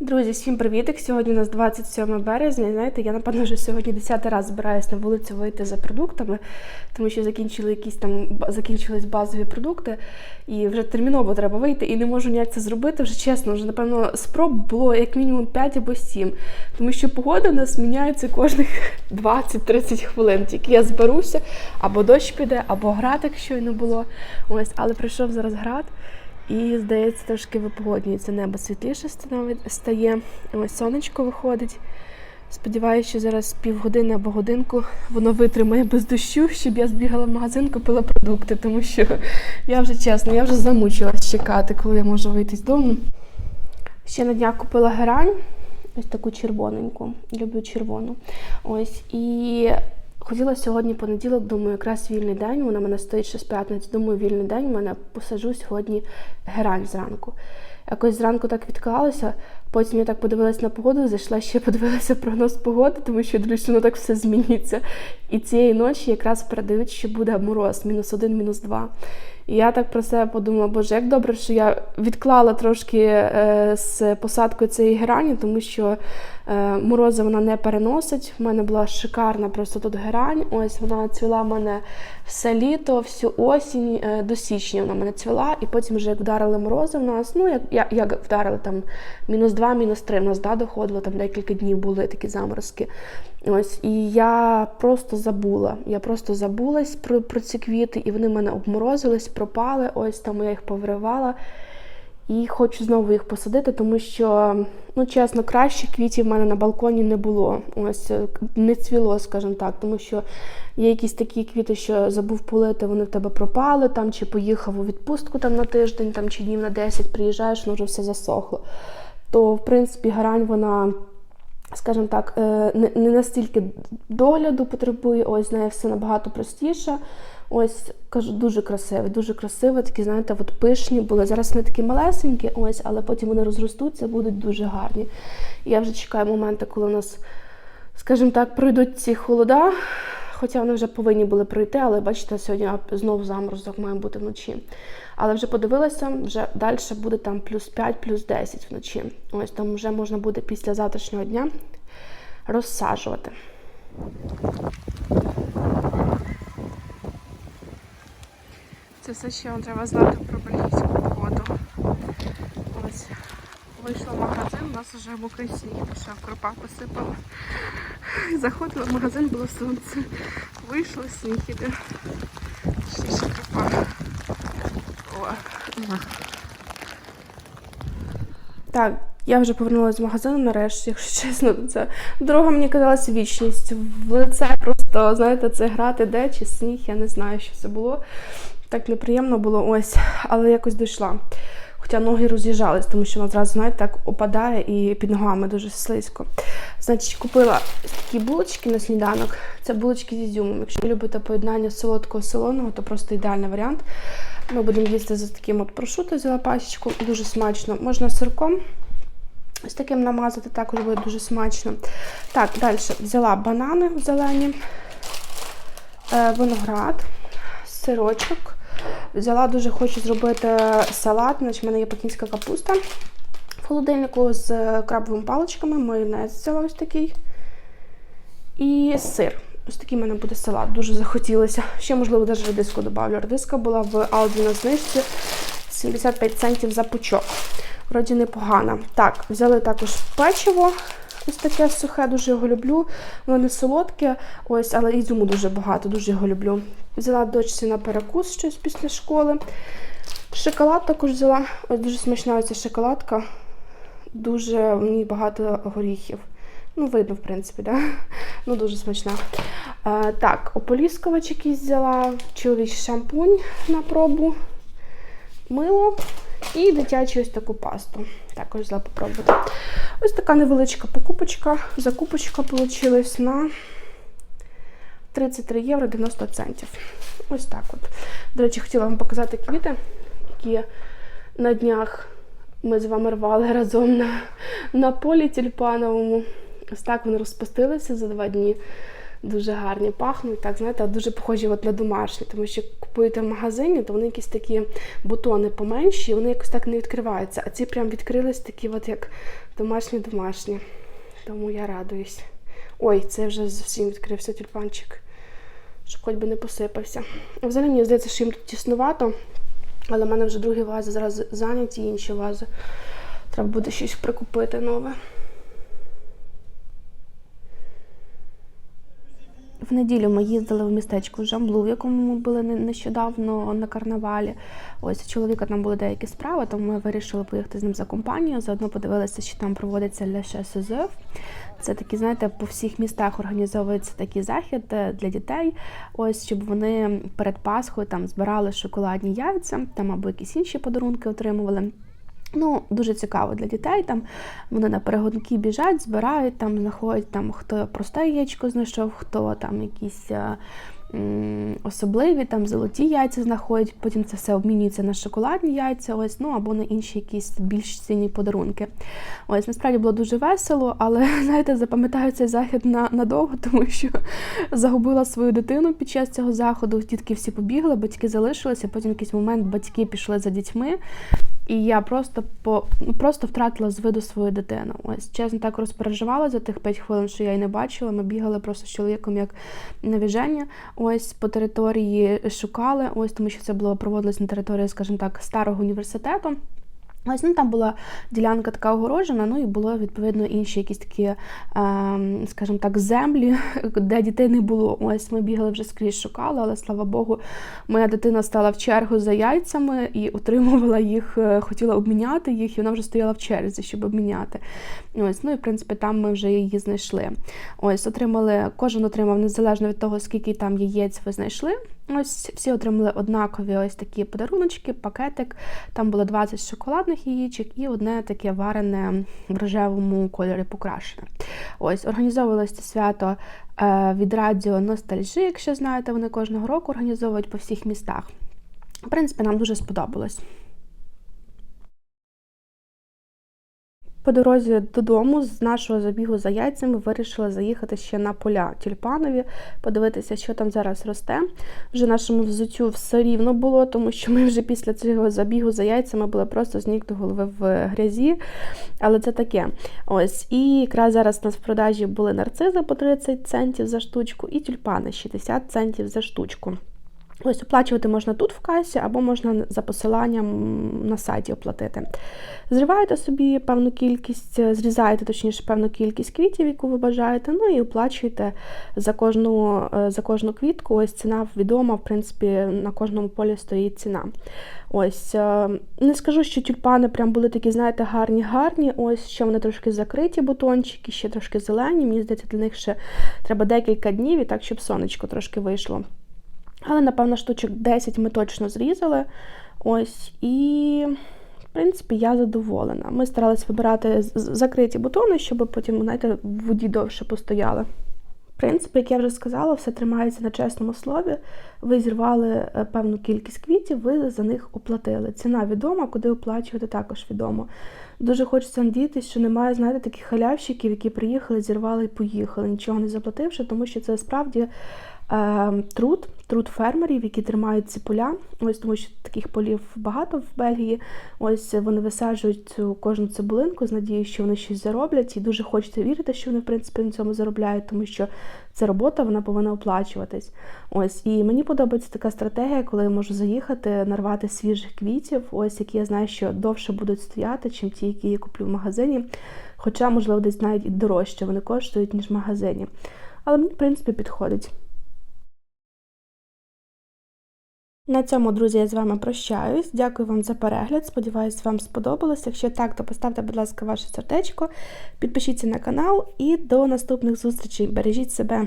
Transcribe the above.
Друзі, всім привітик! Сьогодні у нас 27 березня. Знаєте, я напевно вже сьогодні 10 раз збираюсь на вулицю вийти за продуктами, тому що закінчили якісь там закінчились базові продукти, і вже терміново треба вийти, і не можу ніяк це зробити. Вже чесно, вже напевно спроб було як мінімум 5 або 7. Тому що погода у нас міняється кожних 20-30 хвилин. Тільки я зберуся, або дощ піде, або град, якщо й не було. Ось, але прийшов зараз град. І, здається, трошки випогоднюється небо світліше стає. Ось сонечко виходить. Сподіваюся, що зараз півгодини або годинку воно витримає без дощу, щоб я збігала в магазин, купила продукти, тому що я вже чесно, я вже замучилась чекати, коли я можу вийти з дому. Ще на днях купила герань, ось таку червоненьку. Люблю червону. Ось і хотіла сьогодні понеділок, думаю, якраз вільний день. Вона мене стоїть ще з п'ятниці. Думаю, вільний день. У мене посаджу сьогодні герань зранку. Якось зранку так відклалося. Потім я так подивилась на погоду, зайшла ще подивилася прогноз погоди, тому що дивлюсь, що воно так все зміниться. І цієї ночі якраз передають, що буде мороз, мінус один, мінус два. І я так про себе подумала, боже, як добре, що я відклала трошки е, з посадкою цієї герані, тому що е, морози вона не переносить. У мене була шикарна просто тут герань. Ось вона цвіла в мене все літо, всю осінь, е, до січня вона мене цвіла, і потім вже як вдарили морози в нас, ну як, як вдарили там мінус два, мінус три, в нас да, доходило, там декілька днів були такі заморозки. Ось, і я просто забула. Я просто забулась про, про ці квіти, і вони в мене обморозились, пропали. Ось там я їх повиривала. І хочу знову їх посадити, тому що, ну чесно, краще квітів в мене на балконі не було. Ось е, не цвіло, скажімо так, тому що є якісь такі квіти, що забув полити, вони в тебе пропали там, чи поїхав у відпустку там на тиждень, там чи днів на 10 приїжджаєш, воно вже все засохло. То, в принципі, грань вона скажімо так, е, не, настільки догляду потребує, ось з нею все набагато простіше. Ось кажу, дуже красиві, дуже красиві, такі, знаєте, от пишні були. Зараз вони такі малесенькі, ось, але потім вони розростуться, будуть дуже гарні. Я вже чекаю моменти, коли у нас, скажімо так, пройдуть ці холода. Хоча вони вже повинні були пройти, але бачите, сьогодні знову заморозок має бути вночі. Але вже подивилася, вже далі буде там плюс 5, плюс 10 вночі. Ось там вже можна буде після завтрашнього дня розсаджувати. Це все, що вам треба знати про бельгійську погоду. Ось вийшла в магазин, у нас вже мокрий сніг пішов, кропа посипала. Заходила в магазин, було сонце. Вийшла, сніг іде. О. Так, я вже повернулася з магазину нарешті, якщо чесно, це дорога мені казалася вічність. В лице просто, знаєте, це грати де чи сніг, я не знаю, що це було. Так неприємно було ось, але якось дійшла. Хоча ноги роз'їжджались, тому що вона зразу, знаєте, так опадає і під ногами дуже слизько. Значить, купила такі булочки на сніданок. Це булочки з ізюмом. Якщо ви любите поєднання солодкого солоного, то просто ідеальний варіант. Ми будемо їсти за таким от прошуто, взяла пачечку, дуже смачно. Можна сирком. Ось таким намазати також буде дуже смачно. Так, далі взяла банани зелені, е, виноград, сирочок. Взяла дуже хочу зробити салат, значить в мене є пекінська капуста в холодильнику з крабовими паличками, майонез взяла ось такий. І сир. Ось такий в мене буде салат. Дуже захотілося. Ще, можливо, навіть редиску додавлю. Редиска була в Алді на знижці 75 центів за пучок. Вроді непогана. Так, взяли також печиво. Ось таке сухе, дуже його люблю. Воно не солодке, ось, але ізюму дуже багато, дуже його люблю. Взяла дочці на перекус щось після школи. Шоколад також взяла. Ось дуже смачна ця шоколадка. Дуже в ній багато горіхів. Ну, видно, в принципі, да? Ну, дуже смачна. Е, так, ополіскувач якийсь взяла, чоловічий шампунь на пробу, мило і дитячу ось таку пасту. Також взяла попробувати. Ось така невеличка покупочка. Закупочка вийшла на 33 євро 90 центів. Ось так от. До речі, хотіла вам показати квіти, які на днях ми з вами рвали разом на, на полі тюльпановому. Ось так вони розпустилися за два дні. Дуже гарні пахнуть, так, знаєте, дуже похожі от на домашні, тому що купуєте в магазині, то вони якісь такі бутони поменші, вони якось так не відкриваються. А ці прям відкрились такі, от як домашні-домашні. Тому я радуюсь. Ой, це вже зовсім відкрився тюльпанчик, щоб хоч би не посипався. Взагалі мені здається, що їм тут тіснувато, але в мене вже другі вази зараз зайняті, інші вази. Треба буде щось прикупити нове. В неділю ми їздили в містечко Жамблу, в якому ми були не- нещодавно на карнавалі. Ось у чоловіка там були деякі справи, тому ми вирішили поїхати з ним за компанію. Заодно подивилися, що там проводиться Леше Сезев. Це такі, знаєте, по всіх містах організовується такий захід е, для дітей. Ось щоб вони перед Пасхою там збирали шоколадні яйця, там або якісь інші подарунки отримували. Ну, дуже цікаво для дітей. Там вони на перегонки біжать, збирають, там знаходять там хто просте яєчко знайшов, хто там якісь е, м, особливі, там золоті яйця знаходять. Потім це все обмінюється на шоколадні яйця, ось, ну або на інші якісь більш цінні подарунки. Ось насправді було дуже весело, але знаєте, запам'ятаю цей захід на, надовго, тому що загубила свою дитину під час цього заходу. Дітки всі побігли, батьки залишилися. Потім якийсь момент батьки пішли за дітьми. І я просто по просто втратила з виду свою дитину. Ось чесно так розпереживала за тих 5 хвилин, що я її не бачила. Ми бігали просто з чоловіком як навіження. Ось по території шукали. Ось тому, що це було проводилось на території, скажімо так, старого університету. Ось ну, там була ділянка така огорожена, ну і було відповідно інші якісь такі, е, скажімо так, землі, де дітей не було. Ось ми бігали вже скрізь шукали, але слава Богу, моя дитина стала в чергу за яйцями і отримувала їх, е, хотіла обміняти їх, і вона вже стояла в черзі, щоб обміняти. Ось, ну і в принципі там ми вже її знайшли. Ось отримали, кожен отримав незалежно від того, скільки там яєць ви знайшли. Ось всі отримали однакові ось такі подаруночки, пакетик. Там було 20 шоколадних яєчок і одне таке варене в рожевому кольорі покрашене. Ось організовувалось це свято е, від радіо Ностальжі, якщо знаєте, вони кожного року організовують по всіх містах. В принципі, нам дуже сподобалось. По дорозі додому з нашого забігу за яйцями вирішила заїхати ще на поля тюльпанові, подивитися, що там зараз росте. Вже нашому взуттю все рівно було, тому що ми вже після цього забігу за яйцями були просто з ніг до голови в грязі. Але це таке. Ось. І якраз зараз у нас в продажі були нарцизи по 30 центів за штучку і тюльпани 60 центів за штучку. Ось оплачувати можна тут в касі, або можна за посиланням на сайті оплатити. Зриваєте собі певну кількість, зрізаєте точніше певну кількість квітів, яку ви бажаєте, ну і оплачуєте за кожну за кожну квітку. Ось ціна відома, в принципі, на кожному полі стоїть ціна. Ось не скажу, що тюльпани прям були такі, знаєте, гарні-гарні. Ось ще вони трошки закриті, бутончики, ще трошки зелені. Мені здається, для них ще треба декілька днів і так, щоб сонечко трошки вийшло. Але, напевно, штучок 10 ми точно зрізали. Ось, і, в принципі, я задоволена. Ми старалися вибирати закриті бутони, щоб потім, знаєте, в воді довше постояли. В принципі, як я вже сказала, все тримається на чесному слові. Ви зірвали е, певну кількість квітів, ви за них оплатили. Ціна відома, куди оплачувати також відомо. Дуже хочеться надіятися, що немає, знаєте, таких халявщиків, які приїхали, зірвали і поїхали, нічого не заплативши, тому що це справді труд, труд фермерів, які тримають ці поля. Ось тому що таких полів багато в Бельгії. Ось вони висаджують цю кожну цибулинку з надією, що вони щось зароблять. І дуже хочеться вірити, що вони в принципі на цьому заробляють, тому що це робота, вона повинна оплачуватись. Ось і мені подобається така стратегія, коли я можу заїхати, нарвати свіжих квітів, ось які я знаю, що довше будуть стояти, чим ті, які я куплю в магазині. Хоча, можливо, десь навіть і дорожче вони коштують, ніж в магазині. Але мені, в принципі, підходить. На цьому, друзі, я з вами прощаюсь. Дякую вам за перегляд. Сподіваюсь, вам сподобалось. Якщо так, то поставте, будь ласка, ваше сердечко, підпишіться на канал і до наступних зустрічей. Бережіть себе.